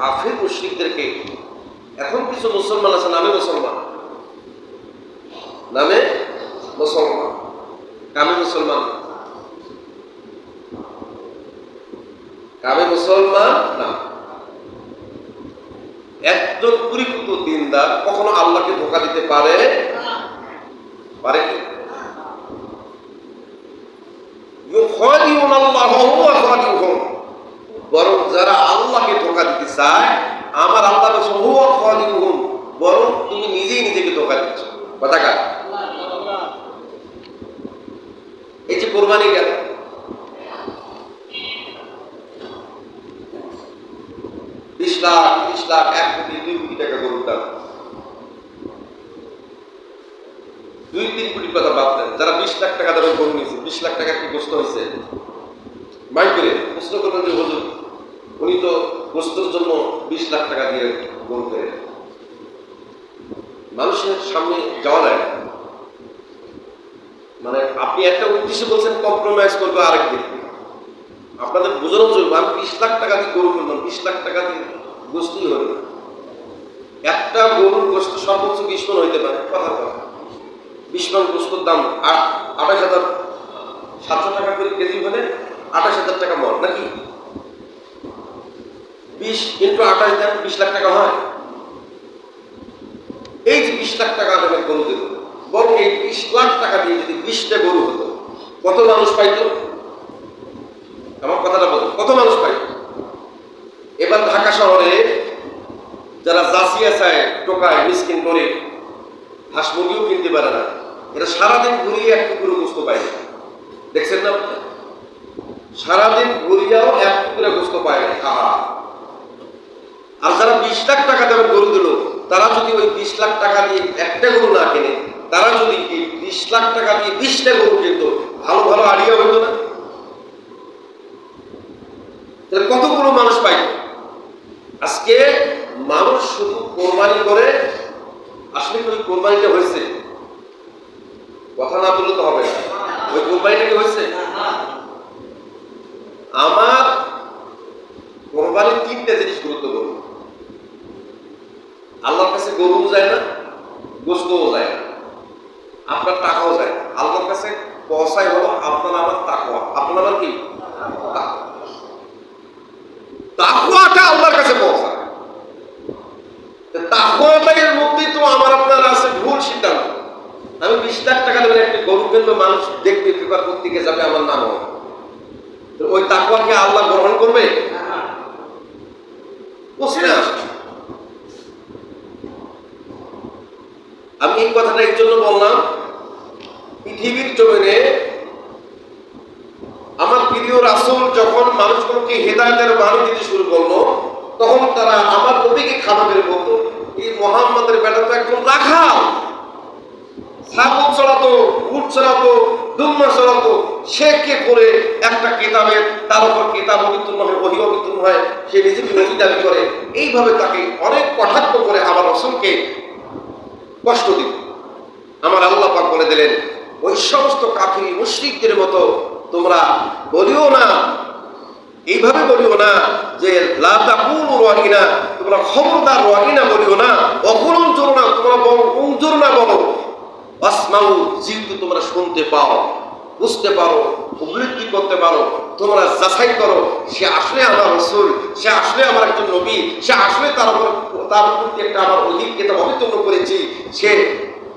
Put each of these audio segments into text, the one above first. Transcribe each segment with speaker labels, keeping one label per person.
Speaker 1: কাফের মুশ্রিকদেরকে। এখন কিছু মুসলমান আছে, নামে মুসলমান। নামে মুসলমান। কামে মুসলমান। কামে মুসলমান না। একজন পরিপূর্ণ দিনদার কখনো আল্লাহকে ধোকা দিতে পারে? পারে কি? বরং যারা আল্লাহকে ধোকা দিতে চায়, আমার আল্লাহ বলছে খাদিউহুম বরং তুমি নিজেই নিজেকে ধোকা দিচ্ছ। কথা কার? এই যে কোরবানি গেল। বিশ লাখ, ত্রিশ লাখ, এক কোটি, দুই কোটি টাকা গরুর দাম। দুই, তিন কোটি কথা বাদ দেন। যারা বিশ লাখ টাকা দামের গরু নিয়েছে, বিশ লাখ টাকা কি গোস্ত হয়েছে? মাইক করে প্রশ্ন করবেন যে হুজুর উনি তো গোস্তর জন্য বিশ লাখ টাকা দিয়ে গরু করে। মানুষের সামনে যাওয়া না। মানে আপনি একটা উদ্দেশ্যে বলছেন কম্প্রোমাইজ করবে আরেক ব্যক্তি আপনাদের বোঝানো জন্য আমি বিশ লাখ টাকা দিয়ে গরু কিনলাম বিশ লাখ টাকা দিয়ে গোস্তই হবে একটা গরুর গোস্ত সর্বোচ্চ বিশ মন হইতে পারে, কথা কথা বিশ মন গোস্তর দাম আট আঠাশ হাজার সাতশো টাকা করে কেজি হলে আঠাশ হাজার টাকা মর নাকি? বিশ ইন্টু আঠাশ দেন বিশ লাখ টাকা হয়। এই যে বিশ লাখ টাকা দামের গরু দিল, বরং এই বিশ লাখ টাকা দিয়ে যদি বিশটা গরু হতো, কত মানুষ পাইতো? আমার কথাটা বলুন কত মানুষ পাই এবার ঢাকা শহরে যারা জাসিয়া চায়, টোকায়, মিসকিন করে, হাঁস মুরগিও কিনতে পারে না। এরা সারাদিন ঘুরিয়ে এক টুকরো গোস্ত পায়। না দেখছেন না সারাদিন ঘুরিয়াও এক টুকরো গোস্ত পায় না। আহা আর যারা বিশ লাখ টাকা দামের গরু দিল, তারা যদি ওই বিশ লাখ টাকা দিয়ে একটা গরু না কেনে, তারা যদি বিশ লাখ টাকা দিয়ে বিশটা গরু কিনত, ভালো ভালো আড়িয়া হইতো না? তাহলে কতগুলো মানুষ পাই? আজকে মানুষ শুধু কোরবানি করে, আসলে ওই কোরবানিটা হয়েছে? কথা না বললে তো হবে ওই কোরবানিটা কি হয়েছে? আমার কোরবানির তিনটা জিনিস গুরুত্বপূর্ণ। আল্লাহর কাছে গরুও যায় না গোস্তও যায় না। আপনার টাকাও যায় না। আল্লাহর কাছে পয়সাই হলো আপনার আমার তাকওয়া। আপনার আমার কি? আল্লাহর কাছে মধ্যেই তো আমার আপনার আছে ভুল সিদ্ধান্ত। আমি বিশ লাখ টাকা দেবেন একটা গরু কিনবো মানুষ দেখবে পেপার পত্রিকা যাবে আমার নাম হবে। ওই তাকওয়াকে আল্লাহ গ্রহণ করবে? প্রশ্নে আসে। আমি এই কথাটা এই জন্য বললাম, পৃথিবীর জমিনে আমার প্রিয় রাসূল যখন মানুষগুলোকে হেদায়তের বাণী দিতে শুরু করল, তখন তারা আমার নবীকে খানা মেরে বলতো এই মোহাম্মদের বেটা তো একদম রাখা ছাগল চড়াতো উট চড়াতো দুম্মা চড়াতো সে কে করে একটা কেতাবের তার উপর কেতাব অবিতূর্ণ হয় ওহি অবিতূর্ণ হয়, সে নিজেকে নদী দাবি করে। এইভাবে তাকে অনেক কটাক্ষ করে আমার রসুলকে কষ্ট দিব। আমার আল্লাহ পাক বলে দিলেন, ওই সমস্ত কাফির, মুশরিকদের মতো তোমরা বলিও না, এইভাবে বলিও না যে, লা তাকুলু রাহিনা তোমরা খবরদার রাহিনা বলিও না অকুলন জোর না, তোমরা বলো উঞ্জুর না বলো আসমাউ যেহেতু তোমরা শুনতে পাও। বুঝতে পারো উপলব্ধি করতে পারো, তোমরা যাচাই করো, সে আসলে আমার রসুল, সে আসলে আমার একজন নবী, সে আসলে তার উপর, তার প্রতি একটা আমার অধিক কেতাব অবিতন্ন করেছি, সে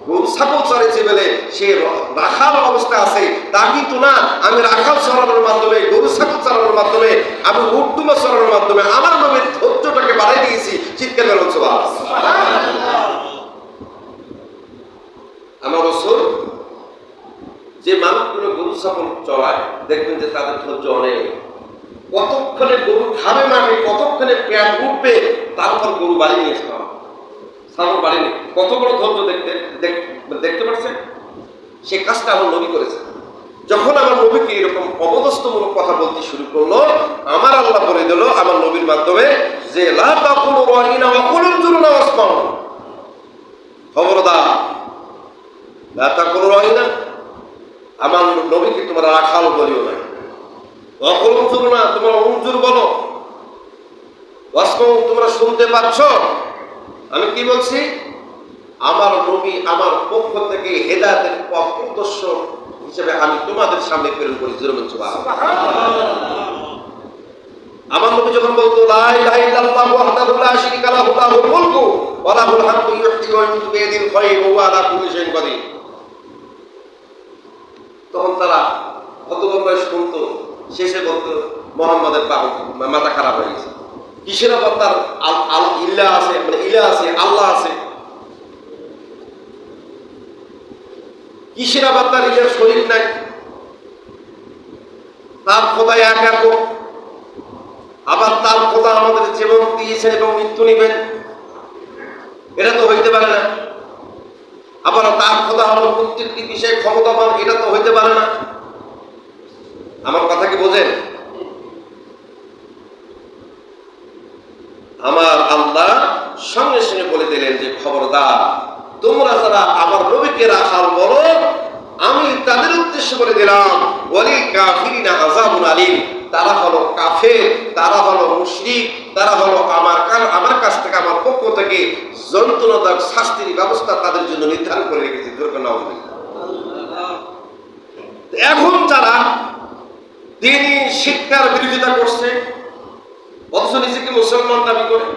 Speaker 1: গরু ছাগল চড়েছে বলে সে অবস্থা আছে, তা কিন্তু না, আমি রাখাল চড়ানোর মাধ্যমে, গরু ছাগল চড়ানোর মাধ্যমে, আমি উর্দুমা চড়ানোর মাধ্যমে আমার নবীর ধৈর্যটাকে বাড়াই দিয়েছি, চিৎকার করে আমার রসুল যে মানুষগুলো গরু ছাগল চড়ায়, দেখবেন যে তাদের ধৈর্য অনেক। কতক্ষণে গরু খাবে মাঠে কতক্ষণে পেট উঠবে তারপর গরু বাড়ি নিয়ে আসতে হবে। ছাগল বাড়ি নিয়ে কত বড় ধৈর্য দেখতে দেখতে পাচ্ছেন সে কাজটা আমার নবী করেছে। যখন আমার নবীকে এরকম অবদস্তমূলক কথা বলতে শুরু করল, আমার আল্লাহ বলে দিল আমার নবীর মাধ্যমে যে খবরদার। আমার নবীকে তোমরা রাখাল বলিও না অকল উঞ্জুর না তোমরা উঞ্জুর বলো। ওয়াসমু তোমরা শুনতে পাচ্ছ? আমি কি বলছি? আমার নবী আমার পক্ষ থেকে হেদায়েতের পথ প্রদর্শক হিসেবে আমি তোমাদের সামনে প্রেরণ করি জোরে বলছো আমার নবী যখন বলতো লা ইলাহা ইল্লাল্লাহ ওয়াহদাহু লা শারীকা লাহু লাহুল মুলকু ওয়া লাহুল হামদু ইউহয়ি ওয়া ইউমীতু বিয়াদিল খায়র ওয়া আলা কুল্লি শাইইন কাদির। তখন তারা হতভম্বায় শুনতো শেষে বলতো, মোহাম্মদের মাথা খারাপ হয়ে গেছে। কিসের আবার তার ইল্লা আছে? মানে ইলা আছে, আল্লাহ আছে। কিসের আবার তার ইলার শরীর নাই? তার খোদাই এক একক আবার তার খোদা আমাদের জীবন দিয়েছেন এবং মৃত্যু নিবেন। এটা তো হইতে পারে না। আবার তার খোদা হলো প্রত্যেকটি বিষয়ে ক্ষমতাবান, এটা তো হইতে পারে না। আমার কথা কি বোঝেন? আমার আল্লাহ সঙ্গে সঙ্গে বলে দিলেন যে, খবরদার, তোমরা যারা আমার নবীকে রাখাল বলো, আমি তাদের উদ্দেশ্যে বলে দিলাম ওয়ালি কাফিরিনা আযাবুন আলিম। তারা হলো কাফের, তারা হলো মুশরিক, তারা হলো আমার আমার কাছ থেকে, আমার পক্ষ থেকে যন্ত্রণাদায়ক শাস্তির ব্যবস্থা তাদের জন্য নির্ধারণ করে রেখেছি নবমী এখন যারা দিনই শিক্ষার বিরোধিতা করছে, অথচ নিজেকে মুসলমান দাবি করে,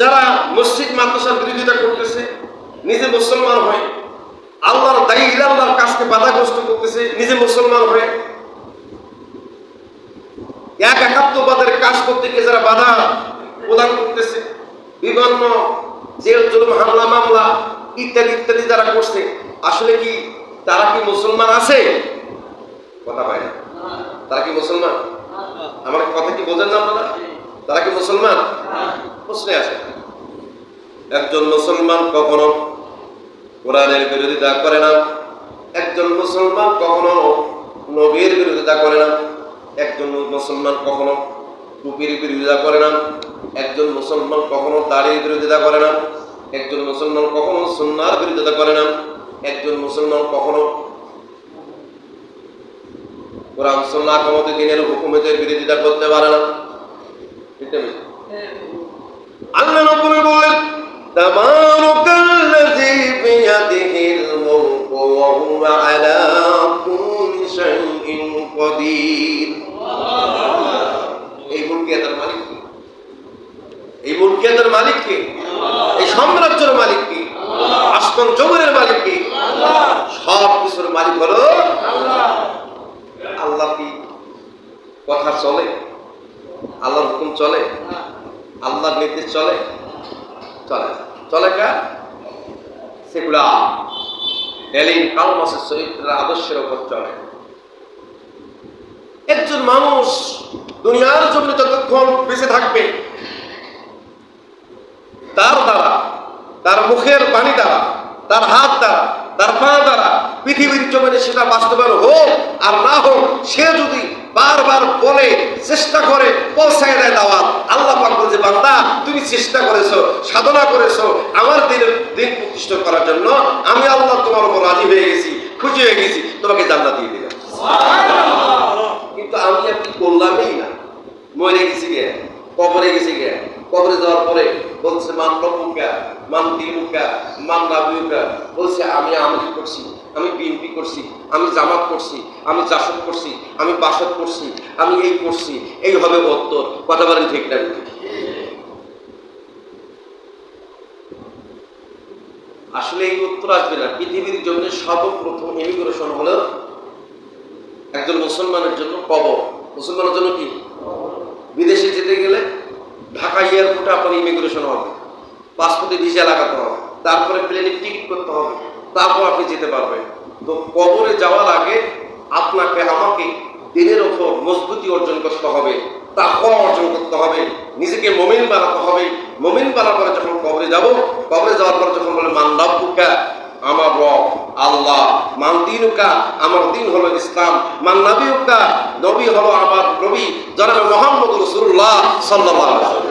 Speaker 1: যারা মসজিদ মাদ্রাসার বিরোধিতা করতেছে, নিজে মুসলমান হয় আল্লাহর দায়ী ইলাল্লাহর কাজকে বাধাগ্রস্ত করতেছে, নিজে মুসলমান হয়ে এক একাত্মবাদের কাজ করতে গিয়ে যারা বাধা প্রদান করতেছে, বিভিন্ন জেল জুলুম, হামলা, মামলা ইত্যাদি ইত্যাদি যারা করছে, আসলে কি তারা কি মুসলমান আছে? কথা পায় না। তারা কি মুসলমান? আমার কথা কি বোঝেন না আপনারা? তারা কি মুসলমান? প্রশ্নে আছে। একজন মুসলমান কখনো কোরআনের বিরোধিতা করে না, একজন মুসলমান কখনো নবীর বিরোধিতা করে না। একজন মুসলমান কখনো টুপির বিরোধিতা করে না একজন মুসলমান কখনো দাড়ির বিরোধিতা করে না একজন মুসলমান কখনো সুন্নার বিরোধিতা করে না একজন মুসলমান কখনো কোরআন সুন্নাহ কমতে দিনের হুকুমতের বিরোধিতা করতে পারে না। ঠিক আল্লাহ রাব্বুল বলেন কিছুর মালিক হলো আল্লাহ। কি কথা চলে? আল্লাহর হুকুম চলে? আল্লাহর নির্দেশ চলে? চলে চলে কা? সেগুলা কালমাসের চরিত্রের আদর্শের উপর চলে। একজন মানুষ দুনিয়ার জন্য যতক্ষণ বেঁচে থাকবে তার দ্বারা তার মুখের বাণী দ্বারা তার হাত দ্বারা তার পা দ্বারা পৃথিবীর জমিনে সেটা বাস্তবায়ন হোক আর না হোক সে যদি বারবার বলে চেষ্টা করে পৌঁছায় দেয় দাওয়াত আল্লাহ পাক বলছে বান্দা তুমি চেষ্টা করেছ সাধনা করেছ আমার দিনের দিন প্রতিষ্ঠা করার জন্য আমি আল্লাহ তোমার উপর রাজি হয়ে গেছি খুশি হয়ে গেছি তোমাকে জান্নাত দিয়ে দিলাম। কিন্তু আমি আপনি করলামই না। মরে গেছি গে কবরে গেছি গে কবরে যাওয়ার পরে বলছে, মান রব্বুকা, মান দিনুকা, মান নাবিউকা বলছে, আমি আমলি করছি, আমি বিএনপি করছি, আমি জামাত করছি, আমি জাসদ করছি, আমি বাসদ করছি, আমি এই করছি, এই হবে উত্তর। কথা বলেন ঠিক না আসলে এই উত্তর আসবে না। পৃথিবীর জন্য সর্বপ্রথম ইমিগ্রেশন হলো একজন মুসলমানের জন্য কবর। মুসলমানের জন্য কি? বিদেশে যেতে গেলে ঢাকা এয়ারপোর্টে আপনার ইমিগ্রেশন হবে পাসপোর্টে ভিসা লাগাতে হবে, তারপরে প্লেনে টিকিট করতে হবে, তারপর আপনি যেতে পারবেন। তো কবরে যাওয়ার আগে আপনাকে, আমাকে দিনের ওপর মজবুতি অর্জন করতে হবে তাকওয়া অর্জন করতে হবে, নিজেকে মমিন বানাতে হবে। মমিন বানার পরে যখন কবরে যাব, কবরে যাওয়ার পরে যখন বলে মান রব্বুকা আমার রব, আল্লাহ মান দিনুকা আমার দিন হলো ইসলাম মান নবীকা নবী হলো আমার নবী, জনাবে মোহাম্মদ রসুল্লাহ সাল্লাল্লাহু